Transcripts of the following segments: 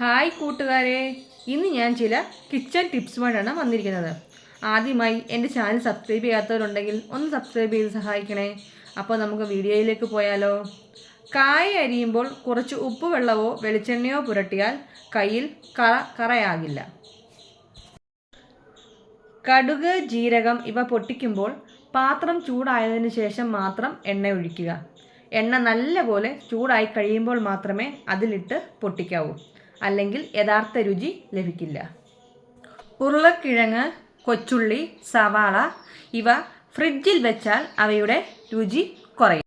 Hi കൂട്ടുകാരെ. ഇന്ന് ഞാൻ ചില കിച്ചൺ ടിപ്സുമായിട്ടാണ് വന്നിരിക്കുന്നത്. ആദ്യമായി എന്റെ ചാനൽ സബ്സ്ക്രൈബ് ചെയ്യാത്തവരുണ്ടെങ്കിൽ ഒന്ന് സബ്സ്ക്രൈബ് ചെയ്ത് സഹായിക്കണേ. അപ്പോൾ നമുക്ക് വീഡിയോയിലേക്ക് പോയാലോ. കായ അരിയുമ്പോൾ കുറച്ച് ഉപ്പ് വെള്ളമോ വെളിച്ചെണ്ണയോ പുരട്ടിയാൽ കയ്യിൽ കറ കറയാകില്ല. കടുക് ജീരകം ഇവ പൊട്ടിക്കുമ്പോൾ പാത്രം ചൂടായതിനു ശേഷം മാത്രം എണ്ണ ഒഴിക്കുക. എണ്ണ നല്ലപോലെ ചൂടായി കഴിയുമ്പോൾ മാത്രമേ അതിലിട്ട് പൊട്ടിക്കാവൂ. അല്ലെങ്കിൽ യഥാർത്ഥ രുചി ലഭിക്കില്ല. ഉരുളക്കിഴങ്ങ് കൊച്ചുള്ളി സവാള ഇവ ഫ്രിഡ്ജിൽ വെച്ചാൽ അവയുടെ രുചി കുറയും.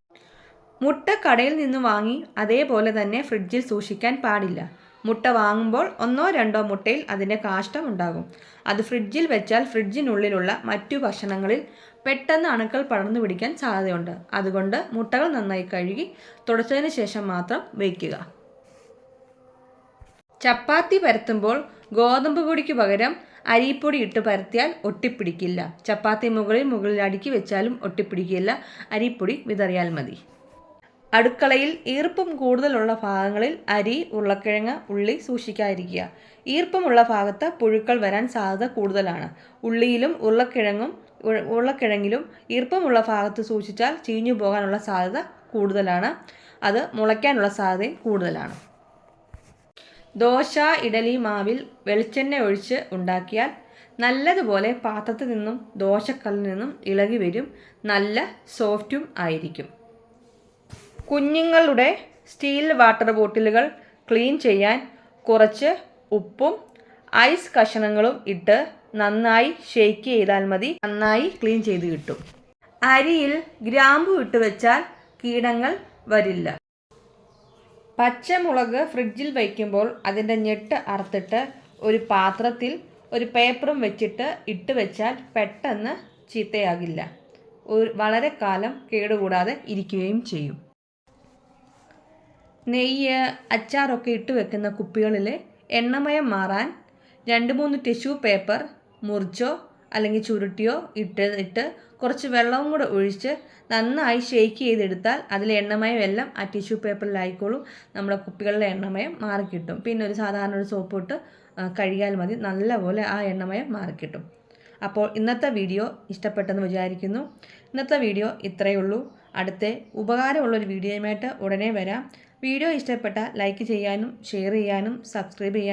മുട്ട കടയിൽ നിന്ന് വാങ്ങി അതേപോലെ തന്നെ ഫ്രിഡ്ജിൽ സൂക്ഷിക്കാൻ പാടില്ല. മുട്ട വാങ്ങുമ്പോൾ ഒന്നോ രണ്ടോ മുട്ടയിൽ അതിന്റെ കാഷ്ടം ഉണ്ടാകും. അത് ഫ്രിഡ്ജിൽ വെച്ചാൽ ഫ്രിഡ്ജിനുള്ളിലുള്ള മറ്റു ഭക്ഷണങ്ങളിൽ പെട്ടെന്ന് അണുക്കൾ പടർന്നു പിടിക്കാൻ സാധ്യതയുണ്ട്. അതുകൊണ്ട് മുട്ടകൾ നന്നായി കഴുകി തുടച്ചതിന് ശേഷം മാത്രം വയ്ക്കുക ചപ്പാത്തി പരത്തുമ്പോൾ ഗോതമ്പ് പൊടിക്ക് പകരം അരിപ്പൊടി ഇട്ട് പരത്തിയാൽ ഒട്ടിപ്പിടിക്കില്ല. ചപ്പാത്തി മുകളിൽ മുകളിൽ അടുക്കി വെച്ചാലും ഒട്ടിപ്പിടിക്കില്ല. അരിപ്പൊടി വിതറിയാൽ മതി. അടുക്കളയിൽ ഈർപ്പം കൂടുതലുള്ള ഭാഗങ്ങളിൽ അരി ഉരുളക്കിഴങ്ങ് ഉള്ളി സൂക്ഷിക്കാതിരിക്കുക. ഈർപ്പമുള്ള ഭാഗത്ത് പുഴുക്കൾ വരാൻ സാധ്യത കൂടുതലാണ്. ഉള്ളിയിലും ഉരുളക്കിഴങ്ങും ഉരുളക്കിഴങ്ങിലും ഈർപ്പമുള്ള ഭാഗത്ത് സൂക്ഷിച്ചാൽ ചീഞ്ഞു പോകാനുള്ള സാധ്യത കൂടുതലാണ്. അത് മുളയ്ക്കാനുള്ള സാധ്യതയും കൂടുതലാണ്. ദോശ ഇഡലി മാവിൽ വെളിച്ചെണ്ണ ഒഴിച്ച് ഉണ്ടാക്കിയാൽ നല്ലതുപോലെ പാത്രത്തിൽ നിന്നും ദോശക്കല്ലിൽ നിന്നും ഇളകി വരും. നല്ല സോഫ്റ്റും ആയിരിക്കും. കുഞ്ഞുങ്ങളുടെ സ്റ്റീൽ വാട്ടർ ബോട്ടിലുകൾ ക്ലീൻ ചെയ്യാൻ കുറച്ച് ഉപ്പും ഐസ് കഷണങ്ങളും ഇട്ട് നന്നായി ഷെയ്ക്ക് ചെയ്താൽ മതി. നന്നായി ക്ലീൻ ചെയ്ത് കിട്ടും. അരിയിൽ ഗ്രാമ്പു ഇട്ട് വെച്ചാൽ കീടങ്ങൾ വരില്ല. പച്ചമുളക് ഫ്രിഡ്ജിൽ വയ്ക്കുമ്പോൾ അതിന്റെ ഞെട്ട് അറുത്തിട്ട് ഒരു പാത്രത്തിൽ ഒരു പേപ്പറും വെച്ചിട്ട് ഇട്ട് വെച്ചാൽ പെട്ടെന്ന് ചീത്തയാകില്ല. ഒരു വളരെ കാലം കേടുകൂടാതെ ഇരിക്കുകയും ചെയ്യും. നെയ്യ് അച്ചാറൊക്കെ ഇട്ട് വെക്കുന്ന കുപ്പികളിലെ എണ്ണമയം മാറാൻ രണ്ട് മൂന്ന് ടിഷ്യൂ പേപ്പർ മുറിച്ചോ അല്ലെങ്കിൽ ചുരുട്ടിയോ ഇട്ട് ഇട്ട് കുറച്ച് വെള്ളവും കൂടെ ഒഴിച്ച് നന്നായി ഷേക്ക് ചെയ്തെടുത്താൽ അതിലെ എണ്ണമയം എല്ലാം ആ ടിഷ്യൂ പേപ്പറിലായിക്കോളും നമ്മുടെ കുപ്പികളിലെ എണ്ണമയം മാറിക്കിട്ടും. പിന്നെ ഒരു സാധാരണ ഒരു സോപ്പ് ഇട്ട് കഴുകിയാൽ മതി. നല്ലപോലെ ആ എണ്ണമയം മാറിക്കിട്ടും. അപ്പോൾ ഇന്നത്തെ വീഡിയോ ഇഷ്ടപ്പെട്ടെന്ന് വിചാരിക്കുന്നു. ഇന്നത്തെ വീഡിയോ ഇത്രയേ ഉള്ളൂ. അടുത്ത ഉപകാരമുള്ളൊരു വീഡിയോയുമായിട്ട് ഉടനെ വരാം. വീഡിയോ ഇഷ്ടപ്പെട്ടാൽ ലൈക്ക് ചെയ്യാനും ഷെയർ ചെയ്യാനും സബ്സ്ക്രൈബ് ചെയ്യാനും